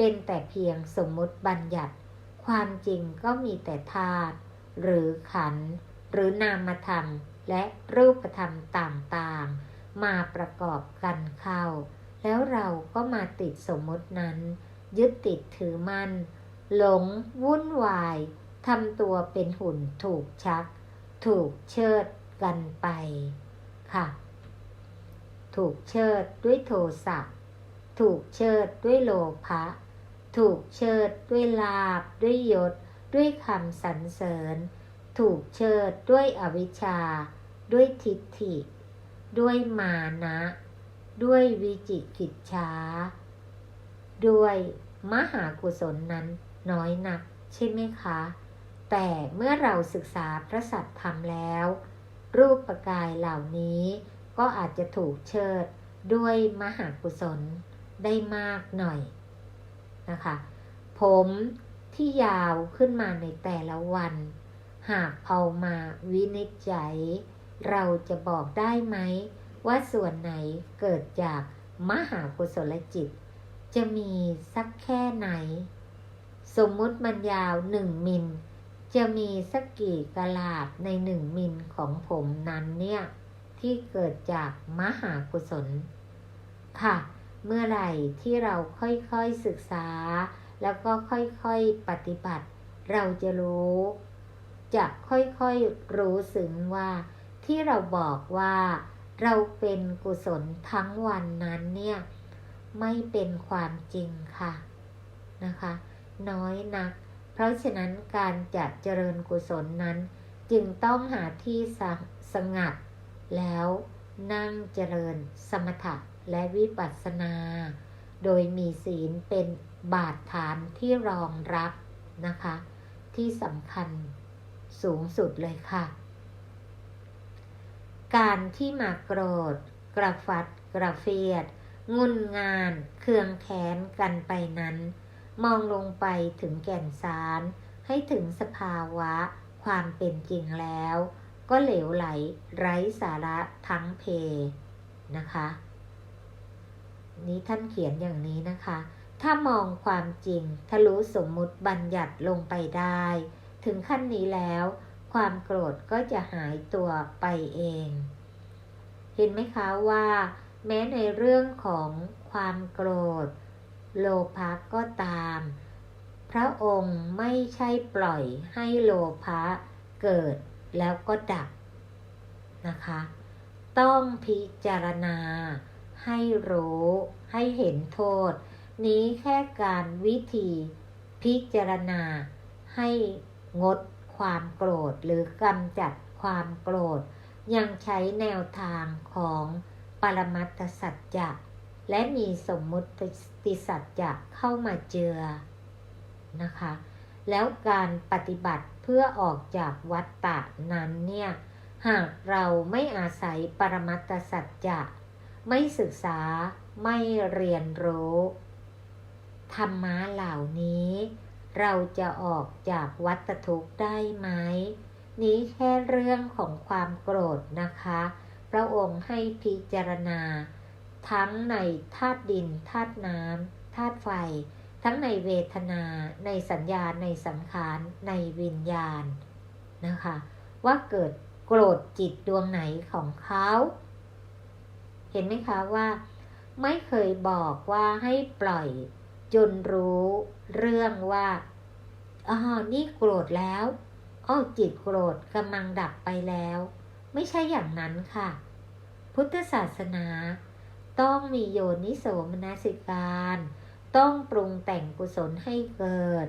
เป็นแต่เพียงสมมุติบัญญัติ ความจริงก็มีแต่ธาตุหรือขัน หรือนามธรรมและรูปธรรมต่างๆ มาประกอบกันเข้า แล้วเราก็มาติดสมมุตินั้น ยึดติดถือมั่นหลงวุ่นวายทำตัวเป็นหุ่นถูกชัก ถูกเชิดกันไปค่ะ ถูกเชิดด้วยโทสะถูกเชิดด้วยโลภะ ถูกเชิดด้วยลาบด้วยยศ ด้วยคำสรรเสริญ ถูกเชิดด้วยอวิชชา ด้วยทิฏฐิ ด้วยมานะ ด้วยวิจิกิจฉาด้วยมหากุศลนั้นน้อยนักใช่ไหมคะ แต่เมื่อเราศึกษาพระสัตธรรมแล้ว รูปปกายเหล่านี้ก็อาจจะถูกเชิดด้วยมหากุศลได้มากหน่อย นะคะ ผมที่ยาวขึ้นมาในแต่ละวัน หากเอามาวินิจฉัย เราจะบอกได้ไหม ว่าส่วนไหนเกิดจากมหากุศลจิต จะมีสักแค่ไหน สมมุติมันยาวหนึ่งมิล จะมีสักกี่กะลาดในหนึ่งมิลของผมนั้นเนี่ย ที่เกิดจากมหากุศล ค่ะ เมื่อไหร่ที่เราค่อยๆศึกษา แล้วก็ค่อยๆปฏิบัติ เราจะรู้ จะค่อยๆรู้สึงว่า ที่เราบอกว่า เราเป็นกุศลทั้งวันนั้นเนี่ย ไม่เป็นความจริงค่ะนะคะ น้อยนัก เพราะฉะนั้นการจะเจริญกุศลนั้น จึงต้องหาที่สสงัด แล้วนั่งเจริญสมถะ และวิปัสสนา โดยมีศีลเป็นบาดฐานที่รองรับนะคะ ที่สำคัญสูงสุดเลยค่ะ การที่มาโกรธ กระฟัดกระเฟียด งุนงานเคืองแค้นกันไปนั้น มองลงไปถึงแก่นสารให้ถึงสภาวะความเป็นจริงแล้ว ก็เหลวไหลไร้สาระทั้งเพนะคะ นี้ท่านเขียนอย่างนี้นะคะ ถ้ามองความจริงทะลุสมมุติบัญญัติลงไปได้ ถึงขั้นนี้แล้ว ความโกรธก็จะหายตัวไปเอง เห็นไหมคะว่า แม้ในเรื่องของความโกรธ โลภะก็ตาม พระองค์ไม่ใช่ปล่อยให้โลภะเกิดแล้วก็ดับนะคะ ต้องพิจารณา ให้รู้ให้เห็นโทษ นี้แค่การวิธีพิจารณา ให้งดความโกรธหรือกำจัดความโกรธ ยังใช้แนวทางของปรมัตสัจจะและมีสมมุติสัจจะเข้ามาเจือนะคะ แล้วการปฏิบัติเพื่อออกจากวัฏฏะนั้นเนี่ย หากเราไม่อาศัยปรมัตสัจจะ ไม่ศึกษาไม่เรียนรู้ ธรรมะเหล่านี้ เราจะออกจากวัฏทุกข์ได้ไหม นี้แค่เรื่องของความโกรธนะคะ พระองค์ให้พิจารณา ทั้งในธาตุดินธาตุน้ำธาตุไฟ ทั้งในเวทนา ในสัญญาในสังขารในวิญญาณนะคะ ว่าเกิดโกรธจิตดวงไหนของเขา เห็นไหมคะว่า ไม่เคยบอกว่าให้ปล่อย จนรู้เรื่องว่าอ๋อนี่โกรธแล้วอ้อจิตโกรธกำลังดับไปแล้ว ไม่ใช่อย่างนั้นค่ะ พุทธศาสนา ต้องมีโยนิโสมนสิการ ต้องปรุงแต่งกุศลให้เกิด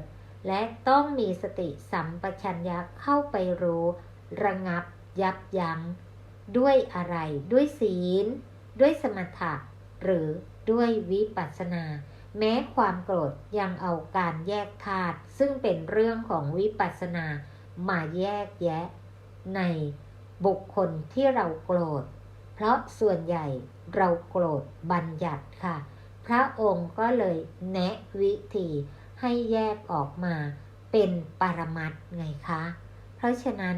และต้องมีสติสัมปชัญญะเข้าไปรู้ ระงับยับยัง้งด้วยอะไรด้วยศีล ด้วยสมถะหรือด้วยวิปัสสนา แม้ความโกรธยังเอาการแยกธาตุซึ่งเป็นเรื่องของวิปัสสนามาแยกแยะ ในบุคคลที่เราโกรธ เพราะส่วนใหญ่เราโกรธบัญญัติค่ะ พระองค์ก็เลยแนะวิธีให้แยกออกมาเป็นปรมัตไงคะ เพราะฉะนั้น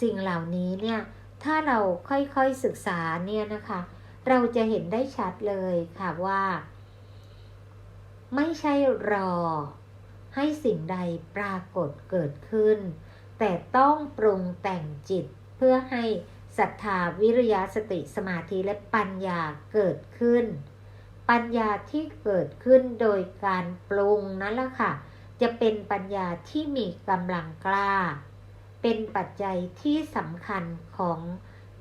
สิ่งเหล่านี้เนี่ย ถ้าเราค่อยๆศึกษาเนี่ยนะคะ เราจะเห็นได้ชัดเลยค่ะว่า ไม่ใช่รอ ให้สิ่งใดปรากฏเกิดขึ้น แต่ต้องปรุงแต่งจิตเพื่อให้ศรัทธาวิริยะสติสมาธิและปัญญาเกิดขึ้น ปัญญาที่เกิดขึ้นโดยการปรุงนั่นแหละค่ะ จะเป็นปัญญาที่มีกำลังกล้า เป็นปัจจัยที่สำคัญของ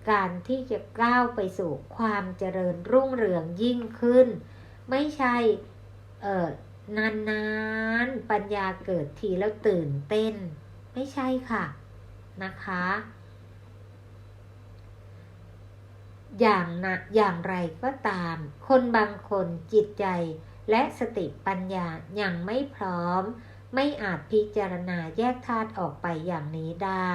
การที่จะก้าวไปสู่ความเจริญรุ่งเรืองยิ่งขึ้น ไม่ใช่เออนานๆปัญญาเกิดทีแล้วตื่นเต้น ไม่ใช่ค่ะนะคะ อย่างนะอย่างไรก็ตาม คนบางคนจิตใจและสติปัญญายังไม่พร้อม ไม่อาจพิจารณาแยกธาตุออกไปอย่างนี้ได้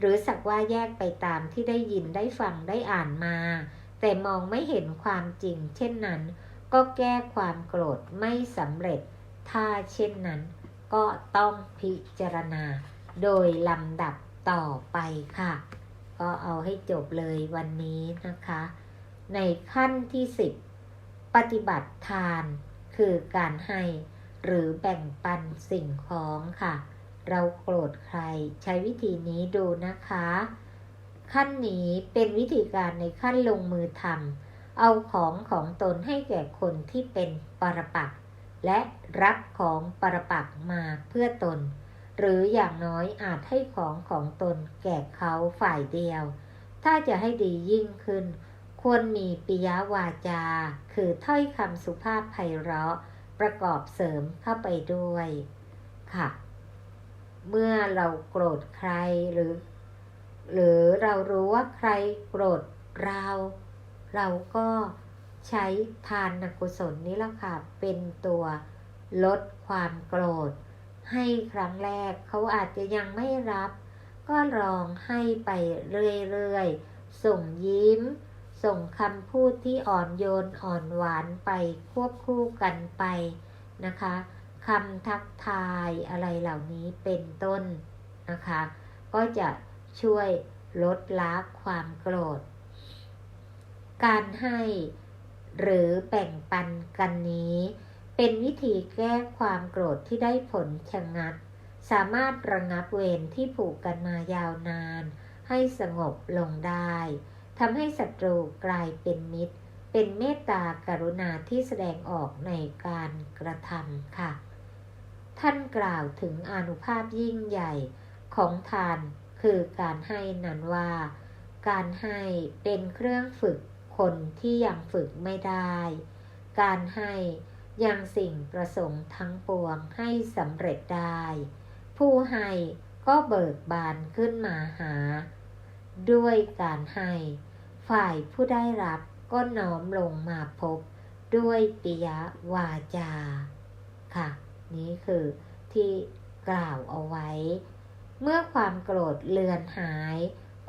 หรือสักว่าแยกไปตามที่ได้ยินได้ฟังได้อ่านมา แต่มองไม่เห็นความจริง เช่นนั้น ก็แก้ความโกรธไม่สำเร็จ ถ้าเช่นนั้น ก็ต้องพิจารณา โดยลำดับต่อไปค่ะ ก็เอาให้จบเลยวันนี้นะคะ ในขั้นที่ 10 ปฏิบัติทาน คือการให้หรือแบ่งปันสิ่งของค่ะ เราโกรธใคร ใช้วิธีนี้ดูนะคะ ขั้นนี้เป็นวิธีการในขั้นลงมือทำเอาของของตนให้แก่คนที่เป็นปรปักและรับของปรปักมาเพื่อตน หรืออย่างน้อยอาจให้ของของตนแก่เขาฝ่ายเดียว ถ้าจะให้ดียิ่งขึ้น ควรมีปิยวาจา คือถ้อยคำสุภาพไพเราะประกอบเสริมเข้าไปด้วย ค่ะ เมื่อเราโกรธใครหรือ หรือเรารู้ว่าใครโกรธเรา เราก็ใช้ทานนกุศลนี้ละค่ะเป็นตัวลดความโกรธ ให้ครั้งแรกเขาอาจจะยังไม่รับ ก็ลองให้ไปเรื่อยๆ ส่งยิ้ม ส่งคำพูดที่อ่อนโยนอ่อนหวานไปควบคู่กันไปนะคะ คำทักทายอะไรเหล่านี้เป็นต้นนะคะ ก็จะช่วยลดละความโกรธ การให้หรือแบ่งปันกันนี้ เป็นวิธีแก้ความโกรธที่ได้ผลชะงัด สามารถระงับเวรที่ผูกกันมายาวนาน ให้สงบลงได้ทำให้ศัตรูกลายเป็นมิตร เป็นเมตตากรุณาที่แสดงออกในการกระทำค่ะ ท่านกล่าวถึงอนุภาพยิ่งใหญ่ของทานคือการให้นั้นว่า การให้เป็นเครื่องฝึกคนที่ยังฝึกไม่ได้ การให้ยังสิ่งประสงค์ทั้งปวงให้สำเร็จได้ ผู้ให้ก็เบิกบานขึ้นมาหา ด้วยการให้ ฝ่ายผู้ได้รับก็น้อมลงมาพบ ด้วยปิยวาจา ค่ะ นี้คือที่กล่าวเอาไว้ เมื่อความโกรธเลือนหาย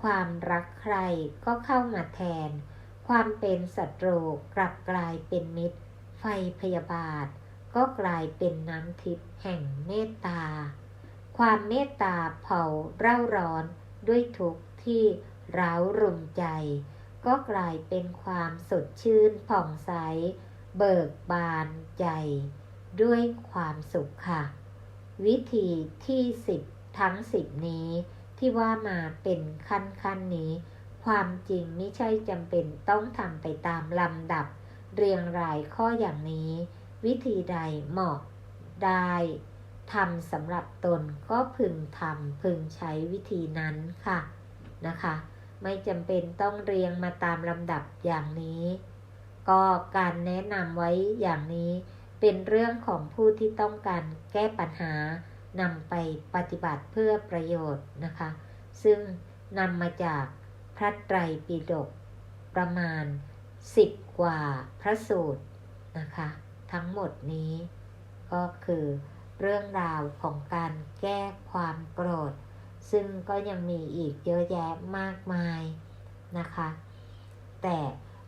ความรักใครก็เข้ามาแทน ความเป็นศัตรูกลับกลายเป็นมิตร ไฟพยาบาท ก็กลายเป็นน้ำทิพย์แห่งเมตตา ความเมตตาเผาเร่าร้อนด้วยทุกข์ที่ร้าวรุมใจ ก็กลายเป็นความสดชื่นผ่องใส เบิกบานใจ ด้วยความสุขค่ะ วิธีที่สิบทั้งสิบนี้ ที่ว่ามาเป็นขั้นขั้นนี้ ความจริงไม่ใช่จำเป็นต้องทำไปตามลำดับ เรียงรายข้ออย่างนี้ วิธีใดเหมาะได้ทำสำหรับตนก็พึงทำพึงใช้วิธีนั้นค่ะนะคะ ไม่จำเป็นต้องเรียงมาตามลำดับอย่างนี้ ก็การแนะนำไว้อย่างนี้ เป็นเรื่องของผู้ที่ต้องการแก้ปัญหานำไปปฏิบัติเพื่อประโยชน์นะคะ ซึ่งนำมาจากพระไตรปิฎกประมาณสิบกว่าพระสูตรนะคะ ทั้งหมดนี้ก็คือเรื่องราวของการแก้ความโกรธ ซึ่งก็ยังมีอีกเยอะแยะมากมายนะคะ แต่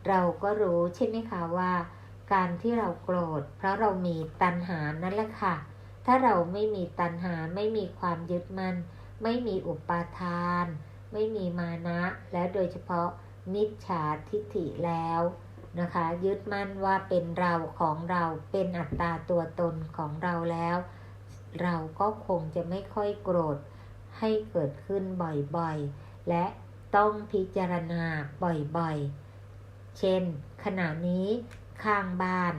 เราก็รู้ใช่ไหมคะว่า การที่เราโกรธ เพราะเรามีตัณหานั่นแหละค่ะ ถ้าเราไม่มีตัณหาไม่มีความยึดมัน่นไม่มีอุปาทาน ไม่มีมานะ และโดยเฉพาะมิจฉาทิฏฐิแล้วนะคะ ยึดมั่นว่าเป็นเราของเราเป็นอัตตาตัวตนของเราแล้ว เราก็คงจะไม่ค่อยโกรธให้เกิดขึ้นบ่อยๆ และต้องพิจารณาบ่อยๆ เช่น ขณะนี้ ข้างบ้าน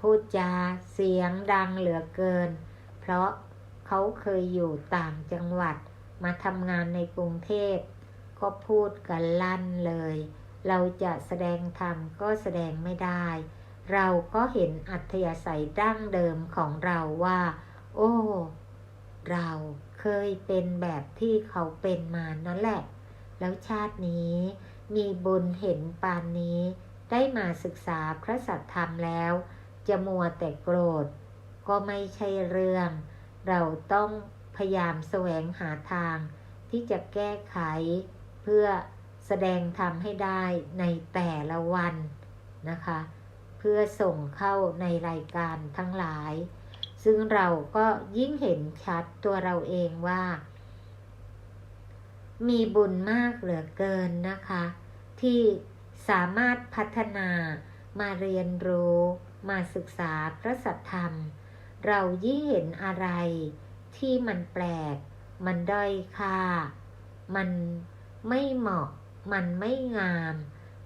พูดจาเสียงดังเหลือเกิน เพราะเขาเคยอยู่ต่างจังหวัด มาทำงานในกรุงเทพ ก็พูดกันลั่นเลย เราจะแสดงธรรมก็แสดงไม่ได้ เราก็เห็นอัธยาศัยดั้งเดิมของเราว่า โอ้ เราเคยเป็นแบบที่เขาเป็นมานั่นแหละ แล้วชาตินี้มีบุญเห็นปานนี้ ได้มาศึกษาพระสัทธรรมแล้ว จะมัวแต่โกรธ ก็ไม่ใช่เรื่อง เราต้องพยายามแสวงหาทาง ที่จะแก้ไข เพื่อแสดงธรรมให้ได้ในแต่ละวันนะคะ เพื่อส่งเข้าในรายการทั้งหลาย ซึ่งเราก็ยิ่งเห็นชัดตัวเราเองว่า มีบุญมากเหลือเกินนะคะ ที่ สามารถพัฒนามาเรียนรู้มาศึกษาพระสัทธรรม เรายิ่งเห็นอะไรที่มันแปลก มันด้อยค่า มันไม่เหมาะ มันไม่งาม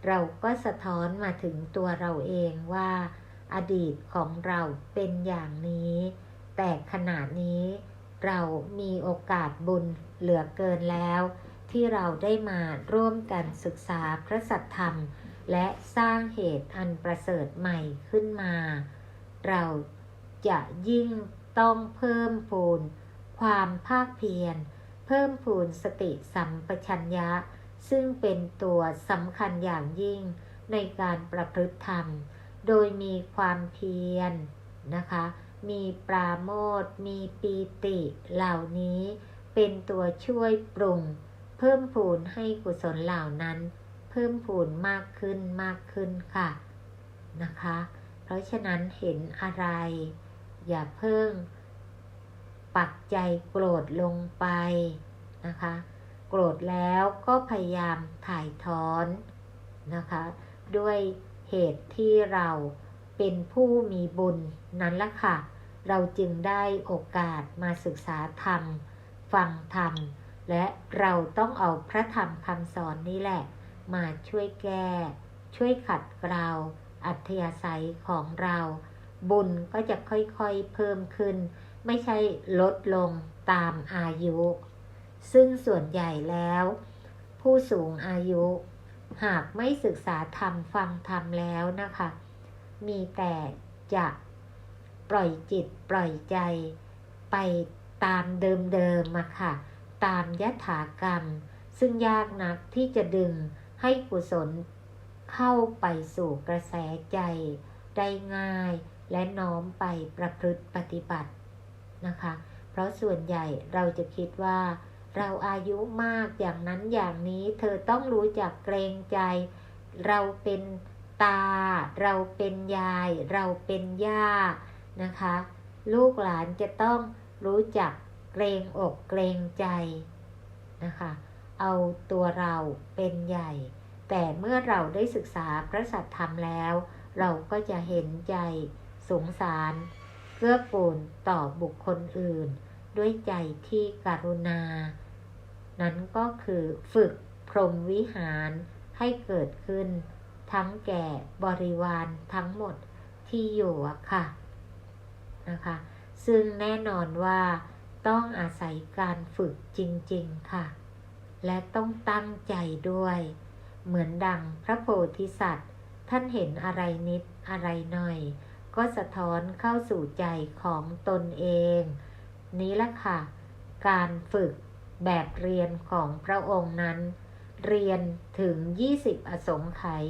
เราก็สะท้อนมาถึงตัวเราเองว่า อดีตของเราเป็นอย่างนี้ แต่ขณะนี้เรามีโอกาสบุญเหลือเกินแล้ว ที่เราได้มาร่วมกันศึกษาพระสัทธรรม และสร้างเหตุอันประเสริฐใหม่ขึ้นมา เราจะยิ่งต้องเพิ่มพูนความภาคเพียร เพิ่มพูนสติสัมปชัญญะ ซึ่งเป็นตัวสำคัญอย่างยิ่งในการประพฤติธรรม โดยมีความเพียรนะคะ มีปราโมทมีปีติเหล่านี้เป็นตัวช่วยปรุง พิ่มพูนให้กุศลเหล่านั้น เพิ่มพูนมากขึ้นมากขึ้นค่ะนะคะ เพราะฉะนั้นเห็นอะไร อย่าเพิ่ง ปักใจโกรธลงไปนะคะ โกรธแล้วก็พยายามถ่ายถอนนะคะ ด้วยเหตุที่เราเป็นผู้มีบุญนั้นละค่ะ เราจึงได้โอกาสมาศึกษาธรรม ฟังธรรม และเราต้องเอาพระธรรมคำสอนนี้แหละ มาช่วยแก้ ช่วยขัดเกลาอัธยาศัยของเรา บุญก็จะค่อยๆเพิ่มขึ้น ไม่ใช่ลดลงตามอายุ ซึ่งส่วนใหญ่แล้ว ผู้สูงอายุ หากไม่ศึกษาธรรมฟังธรรมแล้วนะคะ มีแต่จะปล่อยจิตปล่อยใจไปตามเดิมๆมาค่ะ ตามยถากรรม ซึ่งยากนักที่จะดึงให้กุศลเข้าไปสู่กระแสใจ ได้ง่ายและน้อมไปประพฤติปฏิบัตินะคะ เพราะส่วนใหญ่เราจะคิดว่า เราอายุมากอย่างนั้นอย่างนี้เธอต้องรู้จักเกรงใจ เราเป็นตา เราเป็นยาย เราเป็นย่านะคะ ลูกหลานจะต้องรู้จัก เกรงอกเกรงใจนะคะ เอาตัวเราเป็นใหญ่ แต่เมื่อเราได้ศึกษาพระสัทธรรมแล้ว เราก็จะเห็นใจสงสารเกื้อกูลต่อบุคคลอื่น ด้วยใจที่กรุณา นั้นก็คือฝึกพรหมวิหารให้เกิดขึ้น ทั้งแก่บริวารทั้งหมดที่อยู่อะค่ะนะคะ ซึ่งแน่นอนว่า ต้องอาศัยการฝึกจริง ๆ ค่ะ และต้องตั้งใจด้วย เหมือนดังพระโพธิสัตว์ ท่านเห็นอะไรนิดอะไรหน่อย ก็สะท้อนเข้าสู่ใจของตนเอง นี้ละค่ะ การฝึกแบบเรียนของพระองค์นั้น เรียนถึง 20 อสงไขย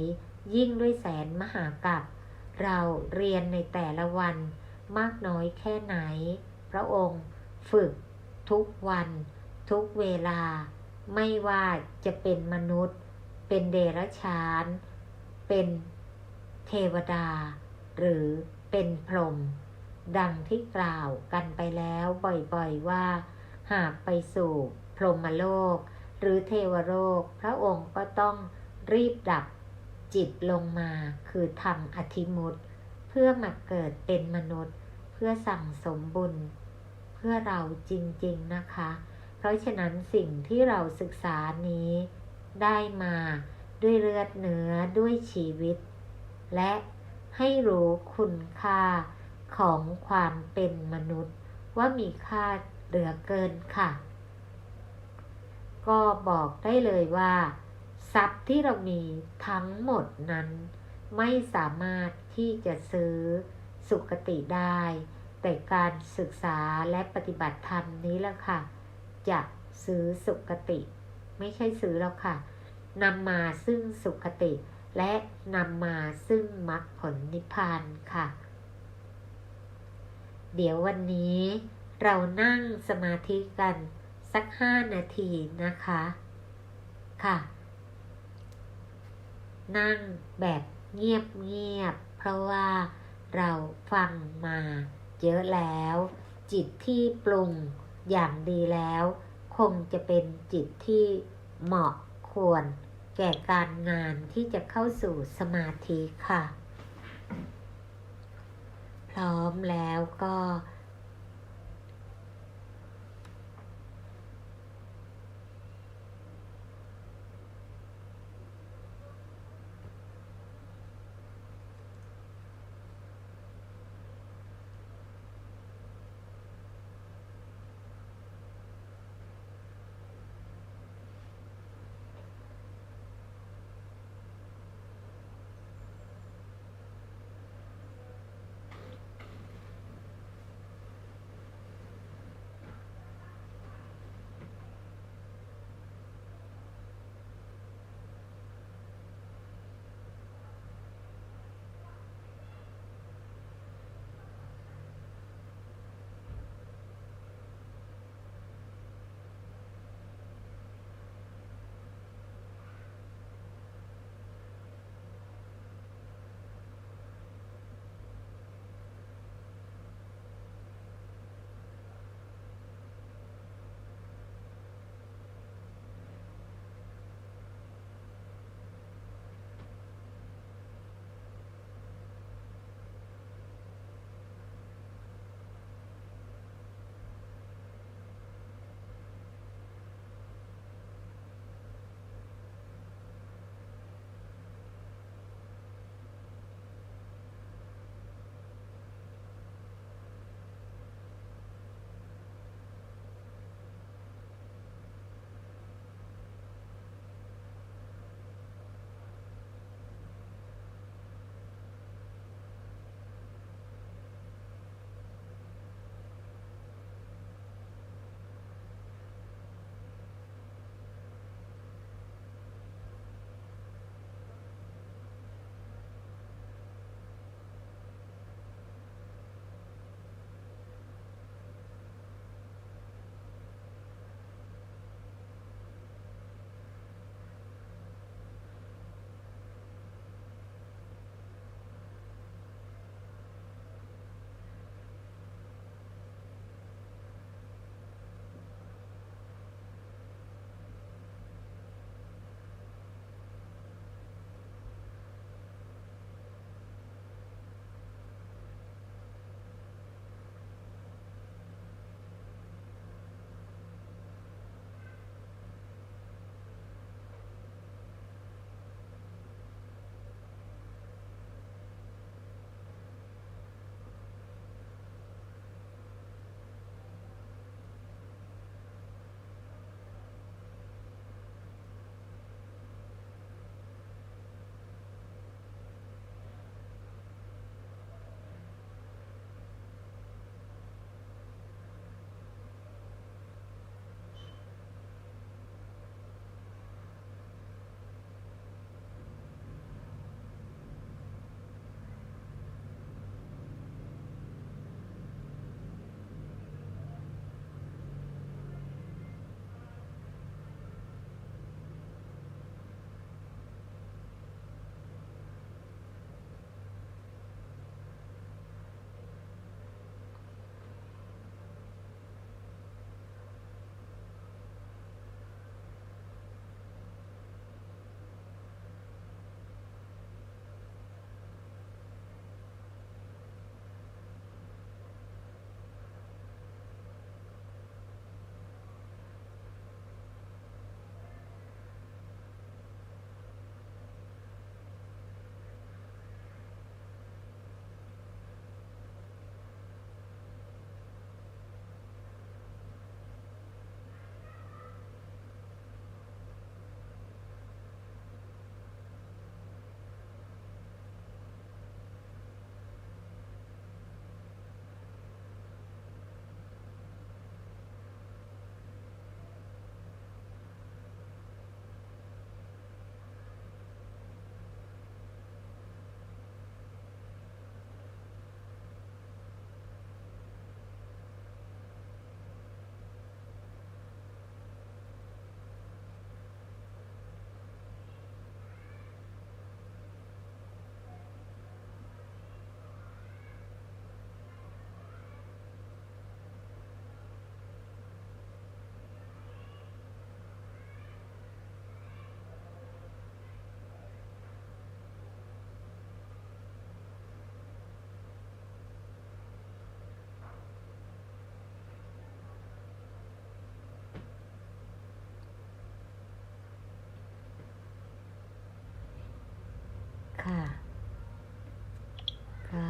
ยิ่งด้วยแสนมหากัปเราเรียนในแต่ละวันมากน้อยแค่ไหน พระองค์ ฝึกทุกวัน ทุกเวลา ไม่ว่าจะเป็นมนุษย์ เป็นเดรัจฉาน เป็นเทวดา หรือเป็นพรหมดังที่กล่าวกันไปแล้วบ่อยๆว่า หากไปสู่พรหมโลก หรือเทวโลกพระองค์ก็ต้องรีบดับจิตลงมาคือทำอธิมุตเพื่อมาเกิดเป็นมนุษย์ เพื่อสั่งสมบุญ พื่อเราจริงๆนะคะ เพราะฉะนั้นสิ่งที่เราศึกษานี้ได้มาด้วยเลือดเนื้อด้วยชีวิต และให้รู้คุณค่าของความเป็นมนุษย์ว่ามีค่าเหลือเกินค่ะ ก็บอกได้เลยว่า ทรัพย์ที่เรามีทั้งหมดนั้น ไม่สามารถที่จะซื้อสุคติได้ แต่การศึกษาและปฏิบัติธรรมนี้แหละค่ะ จะซื้อสุคติ ไม่ใช่ซื้อแล้วค่ะนำมาซึ่งสุคติ และนำมาซึ่งมรรคผลนิพพานค่ะ เดี๋ยววันนี้เรานั่งสมาธิกันสักห้านาทีนะคะค่ะ นั่งแบบเงียบๆเพราะว่าเราฟังมา เยอะแล้ว จิตที่ปรุงอย่างดีแล้ว คงจะเป็นจิตที่เหมาะควร แก่การงานที่จะเข้าสู่สมาธิค่ะ พร้อมแล้วก็ ค่ะก็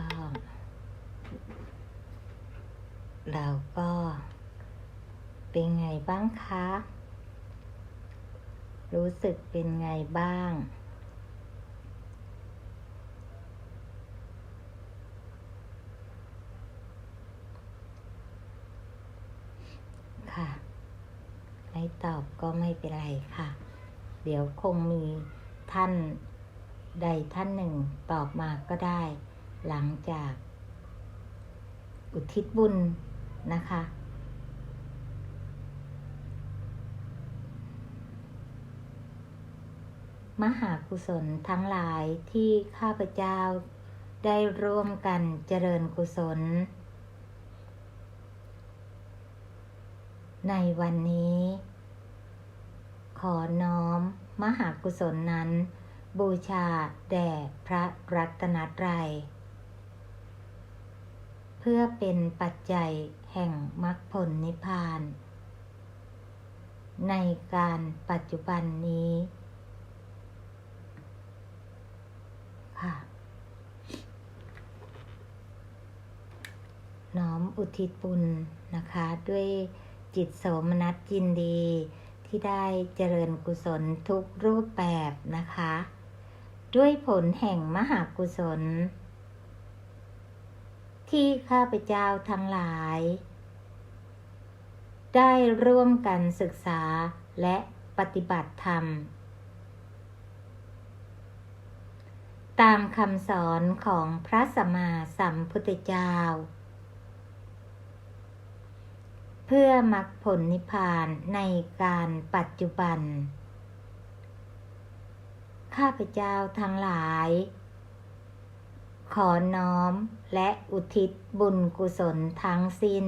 เราก็เป็นไงบ้างคะ รู้สึกเป็นไงบ้าง ค่ะ ไม่ตอบก็ไม่เป็นไรค่ะ เดี๋ยวคงมีท่าน ใดท่านหนึ่งตอบมาก็ได้ หลังจาก อุทิศบุญนะคะ มหากุศลทั้งหลายที่ข้าพเจ้าได้ร่วมกันเจริญกุศล ในวันนี้ ขอน้อมมหากุศลนั้น บูชาแด่พระรัตนตรัย เพื่อเป็นปัจจัยแห่งมรรคผลนิพพาน ในการปัจจุบันนี้ ค่ะ น้อมอุทิศบุญนะคะ ด้วยจิตโสมนัสยินดีที่ได้เจริญกุศลทุกรูปแบบนะคะ ด้วยผลแห่งมหากุศล ที่ข้าพเจ้าทั้งหลาย ได้ร่วมกันศึกษาและปฏิบัติธรรม ตามคำสอนของพระสัมมาสัมพุทธเจ้า เพื่อมรรคผลนิพพานในการปัจจุบัน ข้าพเจ้าทั้งหลาย ขอน้อมและอุทิศบุญกุศลทั้งสิ้น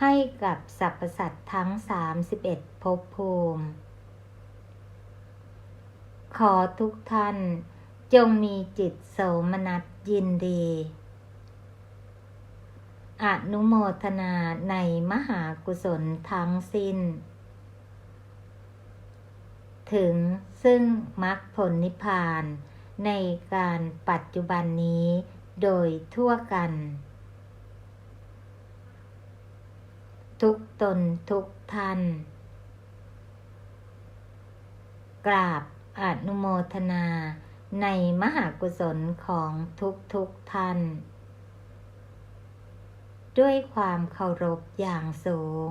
ให้กับสรรพสัตว์ทั้ง 31ภพภูมิ ขอทุกท่านจงมีจิตโสมนัสยินดีอนุโมทนาในมหากุศลทั้งสิ้น ถึงซึ่งมรรคผลนิพพาน ในการปัจจุบันนี้โดยทั่วกัน ทุกตนทุกท่านกราบอนุโมทนาในมหากุศลของทุกทุกท่าน ด้วยความเคารพอย่างสูง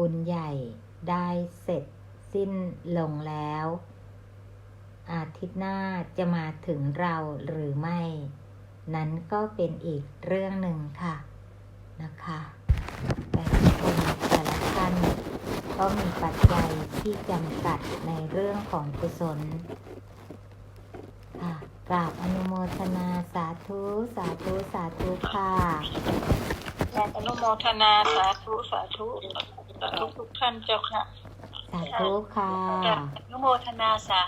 บุญใหญ่ได้เสร็จสิ้นลงแล้ว อาทิตย์หน้าจะมาถึงเราหรือไม่ นั้นก็เป็นอีกเรื่องหนึ่งค่ะนะคะแต่คนแต่ละท่านก็มีปัจจัยที่จำกัดในเรื่องของกุศลค่ะกราบอนุโมทนาสาธุ สาธุ สาธุค่ะ การอนุโมทนาสาธุสาธุสาธุทุกท่านเจ้าค่ะสาธุค่ะการอนุโมทนาสา